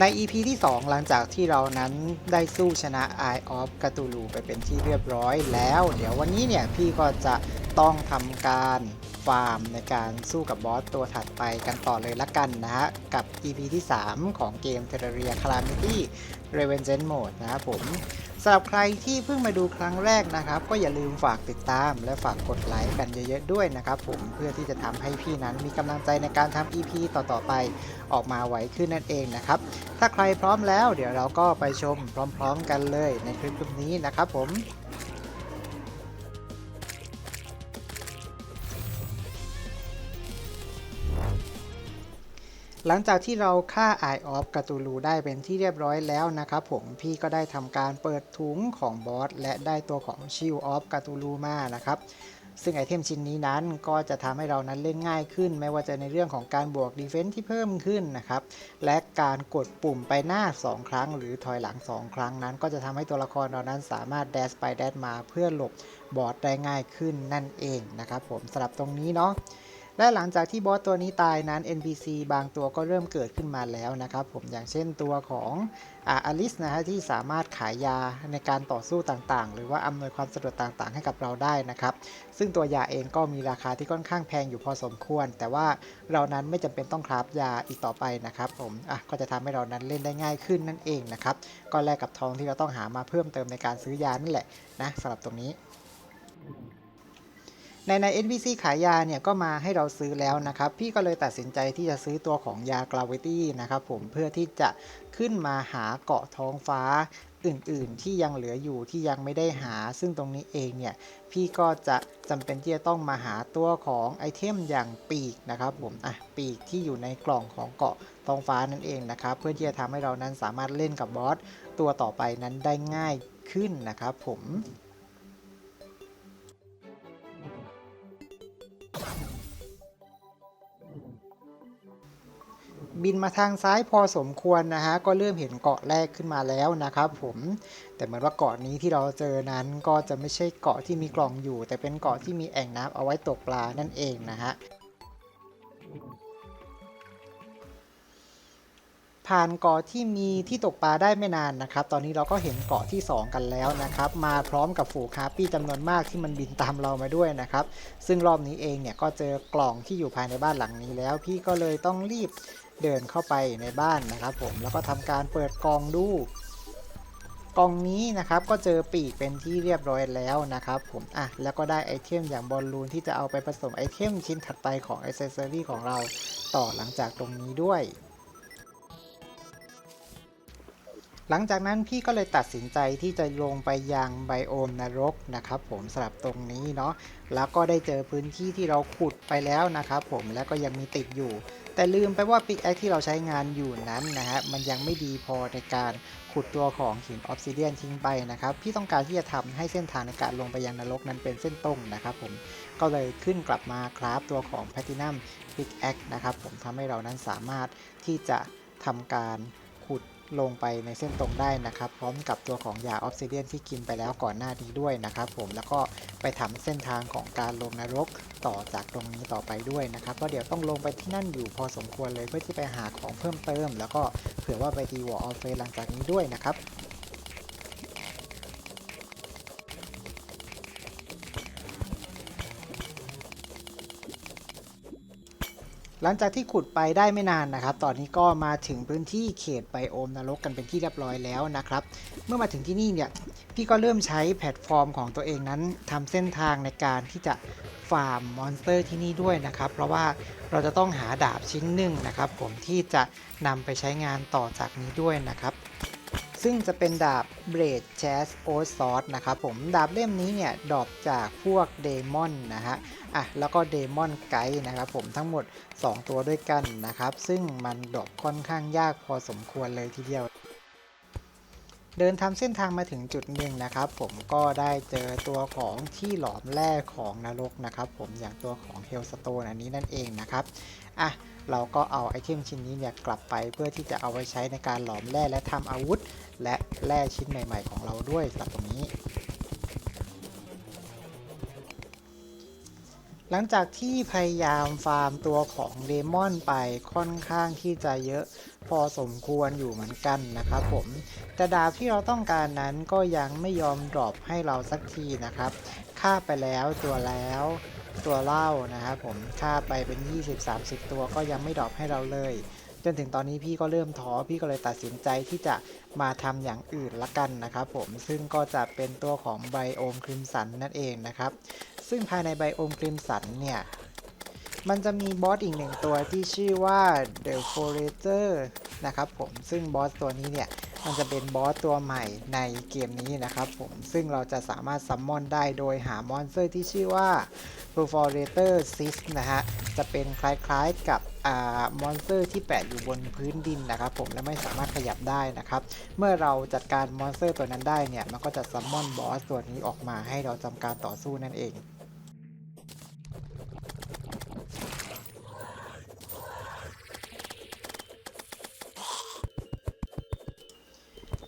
ใน EP ที่ 2 หลังจากที่เรานั้นได้สู้ชนะ Eye of c a t u l u ไปเป็นที่เรียบร้อยแล้ว เดี๋ยววันนี้เนี่ยพี่ก็จะต้องทำการฟาร์มในการสู้กับบอสตัวถัดไปกันต่อเลยละกันนะฮะ กับ EP ที่ 3 ของเกม Terraria Calamity Revengeance Mode นะครับผม สำหรับใครที่เพิ่งมาดูครั้งแรกนะครับ ก็อย่าลืมฝากติดตามและฝากกดไลค์กันเยอะๆด้วยนะครับผมเพื่อที่จะทำให้พี่นั้นมีกำลังใจในการทำ EP ต่อๆไปออกมาไวขึ้นนั่นเองนะครับ ถ้าใครพร้อมแล้วเดี๋ยวเราก็ไปชมพร้อม ๆ กันเลยในคลิปนี้นะครับผม หลังจากที่เราฆ่า Eye of c a t u l u ได้เป็นที่เรียบร้อยแล้วนะครับผมพี่ก็ได้ทำการเปิดถุงของบอสและได้ตัวของ Shield of c a t u l u มานะครับซึ่งไอเทมชิ้นนี้นั้นก็จะทำให้เรานั้นเล่นง่ายขึ้น ไม่ว่าจะในเรื่องของการบวกดีเฟน s ์ที่เพิ่มขึ้นนะครับ และการกดปุ่มไปหน้า 2 ครั้ง หรือถอยหลัง 2 ครั้งนั้น ก็จะทำให้ตัวละครเรานั้นสามารถแดสไปแดสมาเพื่อหลบบอสได้ง่ายขึ้นนั่นเองนะครับผมสำหรับตรงนี้เนาะ และหลังจากที่บอสตัวนี้ตายนั้น NPC บางตัวก็เริ่มเกิดขึ้นมาแล้วนะครับ ผมอย่างเช่นตัวของอลิสนะฮะที่สามารถขายยาในการต่อสู้ต่างๆ หรือว่าอำนวยความสะดวกต่างๆ ให้กับเราได้นะครับ ซึ่งตัวยาเองก็มีราคาที่ค่อนข้างแพงอยู่พอสมควร แต่ว่าเรานั้นไม่จำเป็นต้องคราฟยาอีกต่อไปนะครับ ผมอะก็จะทำให้เรานั้นเล่นได้ง่ายขึ้นนั่นเองนะครับก็แลกกับทองที่เราต้องหามาเพิ่มเติมในการซื้อยานั่นแหละนะสำหรับตรงนี้ ในใน NPC ขายยาเนี่ยก็มาให้เราซื้อแล้วนะครับ พี่ก็เลยตัดสินใจที่จะซื้อตัวของยา Gravity นะครับผมเพื่อที่จะขึ้นมาหาเกาะท้องฟ้าอื่นๆ ที่ยังเหลืออยู่ที่ยังไม่ได้หา ซึ่งตรงนี้เองเนี่ยพี่ก็จะจำเป็นที่จะต้องมาหาตัวของไอเทมอย่างปีกนะครับผมอะปีกที่อยู่ในกล่องของเกาะท้องฟ้านั่นเองนะครับ เพื่อที่จะทำให้เรานั้นสามารถเล่นกับบอสตัวต่อไปนั้นได้ง่ายขึ้นนะครับผม บินมาทางซ้ายพอสมควรนะฮะก็เริ่มเห็นเกาะแรกขึ้นมาแล้วนะครับผมแต่เหมือนว่าเกาะนี้ที่เราเจอนั้นก็จะไม่ใช่เกาะที่มีกล่องอยู่ แต่เป็นเกาะที่มีแอ่งน้ำเอาไว้ตกปลานั่นเองนะฮะผ่านเกาะที่มีที่ตกปลาได้ไม่นานนะครับ ตอนนี้เราก็เห็นเกาะที่ 2 กันแล้วนะครับ มาพร้อมกับฝูงฮาร์ปี้จำนวนมากที่มันบินตามเรามาด้วยนะครับ ซึ่งรอบนี้เองเนี่ยก็เจอกล่องที่อยู่ภายในบ้านหลังนี้แล้ว พี่ก็เลยต้องรีบ เดินเข้าไปในบ้านนะครับผมแล้วก็ทำการเปิดกล่องดู กล่องนี้นะครับก็เจอปีกเป็นที่เรียบร้อยแล้วนะครับผมอะแล้วก็ได้ไอเทมอย่างบอลลูนที่จะเอาไปผสมไอเทมชิ้นถัดไปของอ c เซอรี่ของเราต่อหลังจากตรงนี้ด้วย หลังจากนั้นพี่ก็เลยตัดสินใจที่จะลงไปยังไบโอมนรกนะครับผมสำหรับตรงนี้เนาะแล้วก็ได้เจอพื้นที่ที่เราขุดไปแล้วนะครับผมแล้วก็ยังมีติดอยู่ แต่ลืมไปว่าปิกแอคที่เราใช้งานอยู่นั้นนะฮะมันยังไม่ดีพอในการขุดตัวของหินออฟซิเดียนทิ้งไปนะครับพี่ต้องการที่จะทำให้เส้นทางในการลงไปยังนรกนั้นเป็นเส้นตรงนะครับผมก็เลยขึ้นกลับมาคราฟตัวของแพ t ตินัมปิกแอคนะครับผมทำให้เรานั้นสามารถที่จะทำการ ลงไปในเส้นตรงได้นะครับ พร้อมกับตัวของยาออฟซิเดียนที่กินไปแล้วก่อนหน้านี้ด้วยนะครับผมแล้วก็ไปทำเส้นทางของการลงนรกต่อจากตรงนี้ต่อไปด้วยนะครับก็เดี๋ยวต้องลงไปที่นั่นอยู่พอสมควรเลยเพื่อที่ไปหาของเพิ่มเติม แล้วก็เผื่อว่าไปดีวอลออฟเฟหลังจากนี้ด้วยนะครับ หลังจากที่ขุดไปได้ไม่นานนะครับ ตอนนี้ก็มาถึงพื้นที่เขตไบโอมนรกกันเป็นที่เรียบร้อยแล้วนะครับ เมื่อมาถึงที่นี่เนี่ย พี่ก็เริ่มใช้แพลตฟอร์มของตัวเองนั้นทำเส้นทางในการที่จะฟาร์มมอนสเตอร์ที่นี่ด้วยนะครับ เพราะว่าเราจะต้องหาดาบชิ้นหนึ่งนะครับ ผมที่จะนำไปใช้งานต่อจากนี้ด้วยนะครับ ซึ่งจะเป็นดาบเบรดแชสโอซอสนะครับผมดาบเล่มนี้เนี่ยดอบจากพวกเดมอนนะฮะอะแล้วก็เดมอนไกด์นะครับผมทั้งหมด 2 ตัวด้วยกันนะครับ ซึ่งมันดอบค่อนข้างยากพอสมควรเลยทีเดียว เดินทำเส้นทางมาถึงจุดหนึ่งนะครับ ผมก็ได้เจอตัวของที่หลอมแร่ของนรกนะครับ ผมอย่างตัวของเฮลสโตนอันนี้นั่นเองนะครับอะเราก็เอาไอเทมชิ้นนี้เนี่ยกลับไปเพื่อที่จะเอาไว้ใช้ในการหลอมแร่และทำอาวุธ และแร่ชิ้นใหม่ๆ ของเราด้วยสำหรับตรงนี้หลังจากที่พยายามฟาร์มตัวของเดมอนไปค่อนข้างที่จะเยอะ พอสมควรอยู่เหมือนกันนะครับผมแต่ดาบที่เราต้องการนั้นก็ยังไม่ยอมดรอปให้เราสักทีนะครับฆ่าไปแล้วตัวแล้วตัวเล่านะครับผมฆ่าไปเป็น 20-30 ตัวก็ยังไม่ดรอปให้เราเลย จนถึงตอนนี้พี่ก็เริ่มท้อพี่ก็เลยตัดสินใจที่จะมาทำอย่างอื่นละกันนะครับผมซึ่งก็จะเป็นตัวของไบโอมคริมสันนั่นเองนะครับซึ่งภายในไบโอมคริมสันเนี่ย มันจะมีบอสอีกหนึ่งตัวที่ชื่อว่า The Forager นะครับผมซึ่งบอสตัวนี้เนี่ยมันจะเป็นบอสตัวใหม่ในเกมนี้นะครับผมซึ่งเราจะสามารถซัมมอนได้โดยหามอนสเตอร์ที่ชื่อว่า Perforator Sys นะฮะจะเป็นคล้ายๆกับมอนสเตอร์ที่แปะอยู่บนพื้นดินนะครับผมและไม่สามารถขยับได้นะครับ เมื่อเราจัดการมอนสเตอร์ตัวนั้นได้เนี่ยมันก็จะซัมมอนบอสตัวนี้ออกมาให้เราทำการต่อสู้นั่นเอง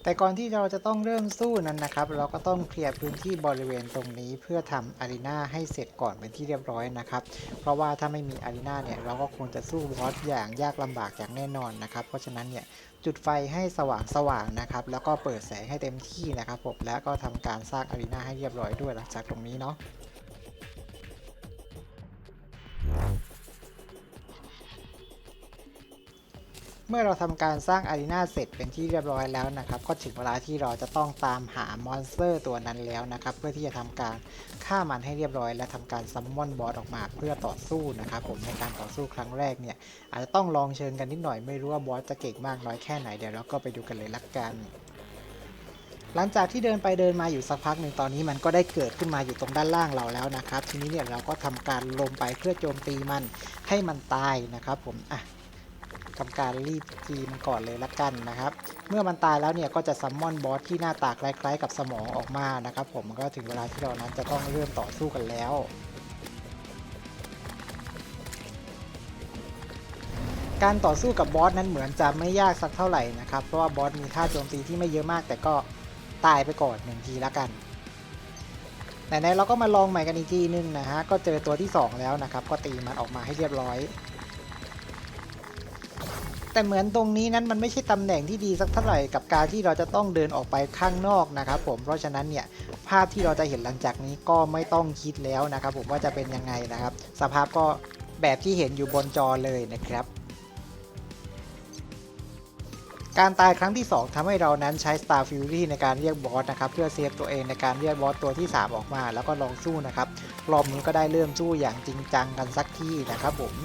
แต่ก่อนที่เราจะต้องเริ่มสู้นั้นนะครับ เราก็ต้องเคลียร์พื้นที่บริเวณตรงนี้เพื่อทำอารีนาให้เสร็จก่อนเป็นที่เรียบร้อยนะครับ เพราะว่าถ้าไม่มีอารีนาเนี่ยเราก็คงจะสู้บอสอย่างยากลำบากอย่างแน่นอนนะครับ เพราะฉะนั้นเนี่ยจุดไฟให้สว่างสว่างนะครับ แล้วก็เปิดแสงให้เต็มที่นะครับผมแล้วก็ทำการสร้างอารีนาให้เรียบร้อยด้วยหลังจากตรงนี้เนาะ เมื่อเราทำการสร้างอารีนาเสร็จเป็นที่เรียบร้อยแล้วนะครับ ก็ถึงเวลาที่เราจะต้องตามหามอนสเตอร์ตัวนั้นแล้วนะครับ เพื่อที่จะทำการฆ่ามันให้เรียบร้อย และทำการซัมมอนบอสออกมาเพื่อต่อสู้นะครับ ผมในการต่อสู้ครั้งแรกเนี่ย อาจจะต้องลองเชิญกันนิดหน่อยไม่รู้ว่าบอสจะเก่งมากน้อยแค่ไหนเดี๋ยวเราก็ไปดูกันเลยละกันหลังจากที่เดินไปเดินมาอยู่สักพักหนึ่งตอนนี้มันก็ได้เกิดขึ้นมาอยู่ตรงด้านล่างเราแล้วนะครับ ทีนี้เนี่ยเราก็ทำการลงไปเพื่อโจมตีมันให้มันตายนะครับผมอะ ทำการรีบจีมันก่อนเลยละกันนะครับ เมื่อมันตายแล้วเนี่ยก็จะซัมมอนบอสที่หน้าตาคล้ายๆ กับสมองออกมานะครับ ผมมันก็ถึงเวลาที่เรานั้นจะต้องเริ่มต่อสู้กันแล้วการต่อสู้กับบอสนั้นเหมือนจะไม่ยากสักเท่าไหร่นะครับ เพราะว่าบอสมีค่าโจมตีที่ไม่เยอะมาก แต่ก็ตายไปก่อนหนึ่งทีละกันไหนๆเราก็มาลองใหม่กันอีกทีนึงนะฮะ ก็เจอตัวที่สองแล้วนะครับ ก็ตีมันออกมาให้เรียบร้อย แต่เหมือนตรงนี้นั้นมันไม่ใช่ตำแหน่งที่ดีสักเท่าไหร่กับการที่เราจะต้องเดินออกไปข้างนอกนะครับผมเพราะฉะนั้นเนี่ยภาพที่เราจะเห็นหลังจากนี้ก็ไม่ต้องคิดแล้วนะครับ ผมว่าจะเป็นยังไงนะครับ สภาพก็แบบที่เห็นอยู่บนจอเลยนะครับ การตายครั้งที่ 2ทำให้เรานั้นใช้ Star Fury ในการเรียกบอสนะครับเพื่อเซฟตัวเองในการเรียกบอสตัวที่ 3 ออกมา แล้วก็ลองสู้นะครับรอบนี้ก็ได้เริ่มสู้อย่างจริงจังกันสักที่นะครับผม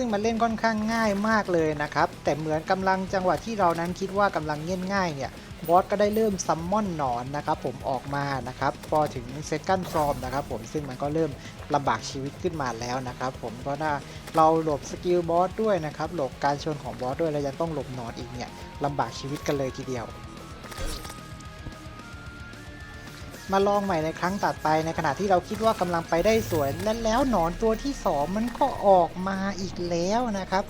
ซึ่งมันเล่นค่อนข้างง่ายมากเลยนะครับ แต่เหมือนกำลังจังหวะที่เรานั้นคิดว่ากำลังเง่นง่ายเนี่ยบอสก็ได้เริ่มซัมมอนหนอนนะครับผมออกมานะครับพอถึงเซคันด์ฟอร์มนะครับผมซึ่งมันก็เริ่มลำบากชีวิตขึ้นมาแล้วนะครับผมเพราะว่าเราหลบสกิลบอสด้วยนะครับหลบการชนของบอสด้วยแล้วยังต้องหลบหนอนอีกเนี่ยลำบากชีวิตกันเลยทีเดียว มาลองใหม่ในครั้งตัดไปในขณะที่เราคิดว่ากำลังไปได้สวยและแล้วหนอนตัวที่ 2 มันก็ออกมาอีกแล้วนะครับ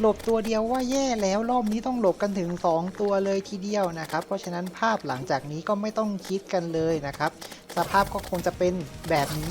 หลบตัวเดียวว่าแย่แล้วรอบนี้ต้องหลบกันถึง 2 ตัวเลยทีเดียวนะครับ เพราะฉะนั้นภาพหลังจากนี้ก็ไม่ต้องคิดกันเลยนะครับ สภาพก็คงจะเป็นแบบนี้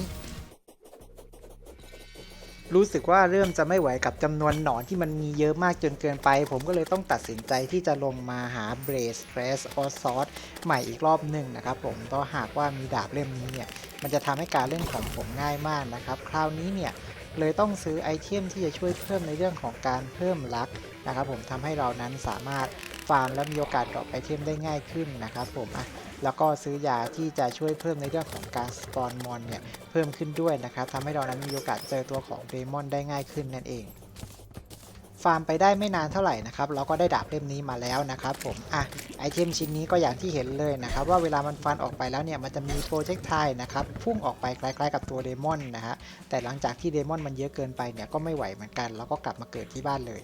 รู้สึกว่าเริ่มจะไม่ไหวกับจำนวนหนอนที่มันมีเยอะมากจนเกินไป ผมก็เลยต้องตัดสินใจที่จะลงมาหาเบรสเ r รสออซอสใหม่อีกรอบหนึ่งนะครับผมเพราะหากว่ามีดาบเล่มนี้เนี่ย มันจะทำให้การเล่นของผมง่ายมากนะครับ คราวนี้เนี่ยเลยต้องซื้อไอเทมที่จะช่วยเพิ่มในเรื่องของการเพิ่มลักนะครับผมทำให้เรานั้นสามารถฟาร์มและมีโอกาสดรอปไอเทมได้ง่ายขึ้นนะครับผมอะ แล้วก็ซื้อยาที่จะช่วยเพิ่มในเรื่องของการสปอนมอนเนี่ยเพิ่มขึ้นด้วยนะครับทำให้เรานั้นมีโอกาสเจอตัวของเดมอนได้ง่ายขึ้นนั่นเอง ฟาร์มไปได้ไม่นานเท่าไหร่นะครับเราก็ได้ดาบเล่มนี้มาแล้วนะครับผมอะไอเทมชิ้นนี้ก็อย่างที่เห็นเลยนะครับว่าเวลามันฟันออกไปแล้วเนี่ยมันจะมีโปรเจกต์ไทนะครับพุ่งออกไปคล้ายๆ กับตัวเดมอนนะฮะแต่หลังจากที่เดมอนมันเยอะเกินไปเนี่ยก็ไม่ไหวเหมือนกัน แล้วก็กลับมาเกิดที่บ้านเลย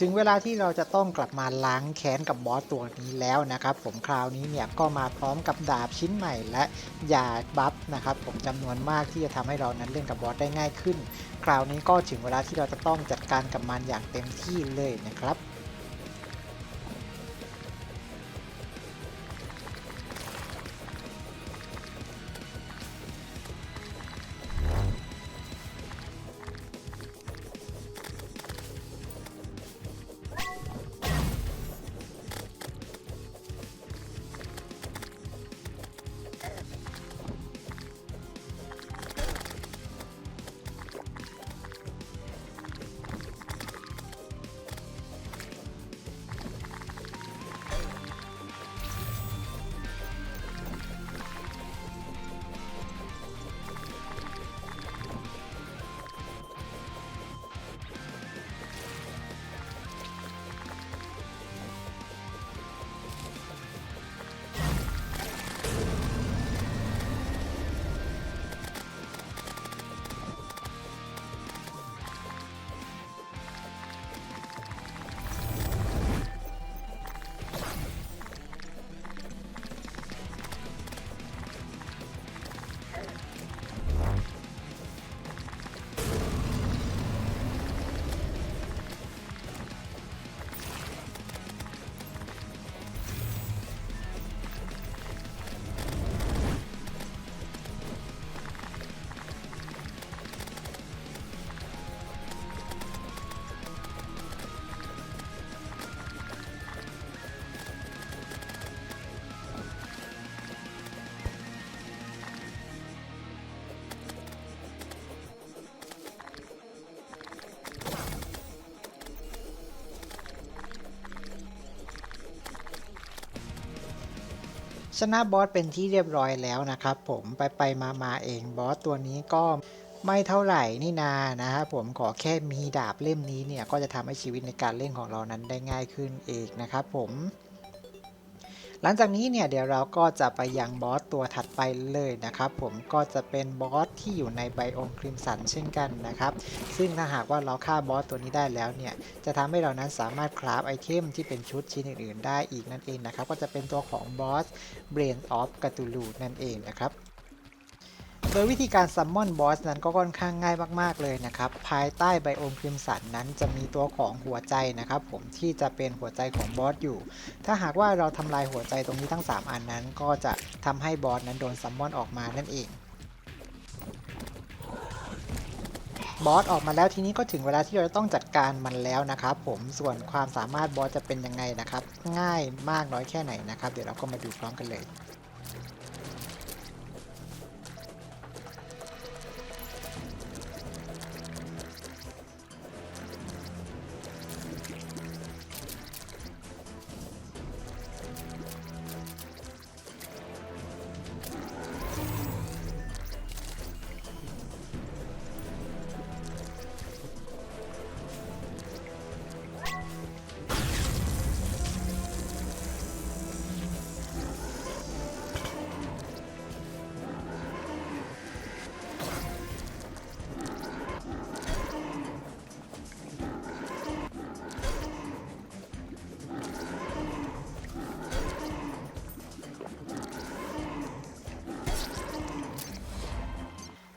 ถึงเวลาที่เราจะต้องกลับมาล้างแค้นกับบอสตัวนี้แล้วนะครับผมคราวนี้เนี่ยก็มาพร้อมกับดาบชิ้นใหม่และยาบัฟนะครับผมจำนวนมากที่จะทำให้เรานั้นเล่นกับบอสได้ง่ายขึ้น คราวนี้ก็ถึงเวลาที่เราจะต้องจัดการกับมันอย่างเต็มที่เลยนะครับ ชนะบอสเป็นที่เรียบร้อยแล้วนะครับผมไปไปมามาเองบอสตัวนี้ก็ไม่เท่าไหร่นี่นานะครับผมขอแค่มีดาบเล่มนี้เนี่ยก็จะทำให้ชีวิตในการเล่นของเรานั้นได้ง่ายขึ้นเองนะครับผม หลังจากนี้เนี่ยเดี๋ยวเราก็จะไปยังบอสตัวถัดไปเลยนะครับ ผมก็จะเป็นบอสที่อยู่ในไบโอมคริมสันเช่นกันนะครับ ซึ่งถ้าหากว่าเราฆ่าบอสตัวนี้ได้แล้วเนี่ย จะทำให้เรานั้นสามารถคราฟไอเทมที่เป็นชุดชิ้นอื่นๆ ได้อีกนั่นเองนะครับ ก็จะเป็นตัวของบอสเบรนออฟกาตูลูนั่นเองนะครับ โดยวิธีการซัมมอนบอสนั้นก็ค่อนข้างง่ายมากๆเลยนะครับ ภายใต้ไบโอมคริมสันนั้นจะมีตัวของหัวใจนะครับ ผมที่จะเป็นหัวใจของบอสอยู่ ถ้าหากว่าเราทำลายหัวใจตรงนี้ทั้ง 3 อันนั้น ก็จะทำให้บอสนั้นโดนซัมมอนออกมานั่นเองบอสออกมาแล้วทีนี้ก็ถึงเวลาที่เราจะต้องจัดการมันแล้วนะครับผมส่วนความสามารถบอสจะเป็นยังไงนะครับ ง่ายมากน้อยแค่ไหนนะครับ เดี๋ยวเราก็มาดูพร้อมกันเลย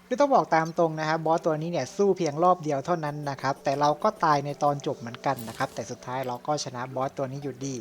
คือต้องบอกตามตรงนะครับบอสตัวนี้เนี่ยสู้เพียงรอบเดียวเท่านั้นนะครับ แต่เราก็ตายในตอนจบเหมือนกันนะครับ แต่สุดท้ายเราก็ชนะบอสตัวนี้อยู่ดี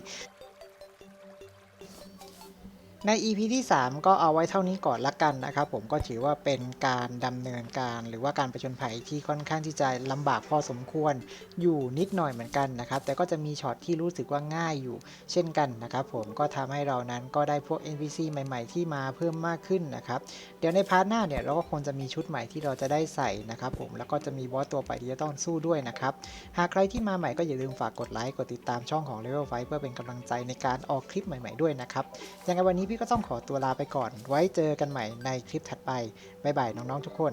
ใน EP ที่ 3 ก็เอาไว้เท่านี้ก่อนละกันนะครับผมก็ถือว่าเป็นการดำเนินการหรือว่าการประชนภัยที่ค่อนข้างที่จะลำบากพอสมควรอยู่นิดหน่อยเหมือนกันนะครับ แต่ก็จะมีช็อตที่รู้สึกว่าง่ายอยู่เช่นกันนะครับผมก็ทำให้เรานั้นก็ได้พวก NPC ใหม่ ๆ ที่มาเพิ่มมากขึ้นนะครับ เดี๋ยวในพาร์ทหน้าเนี่ยเราก็คงจะมีชุดใหม่ที่เราจะได้ใส่นะครับผมแล้วก็จะมีบอสตัวใหม่ที่จะต้องสู้ด้วยนะครับหากใครที่มาใหม่ก็อย่าลืมฝากกดไลค์กดติดตามช่องของ Level 5เพื่อเป็นกำลังใจในการออกคลิปใหม่ ๆด้วยนะครับยังไงวันนี้พี่ก็ต้องขอตัวลาไปก่อน ไว้เจอกันใหม่ในคลิปถัดไปบ๊ายบายน้องๆทุกคน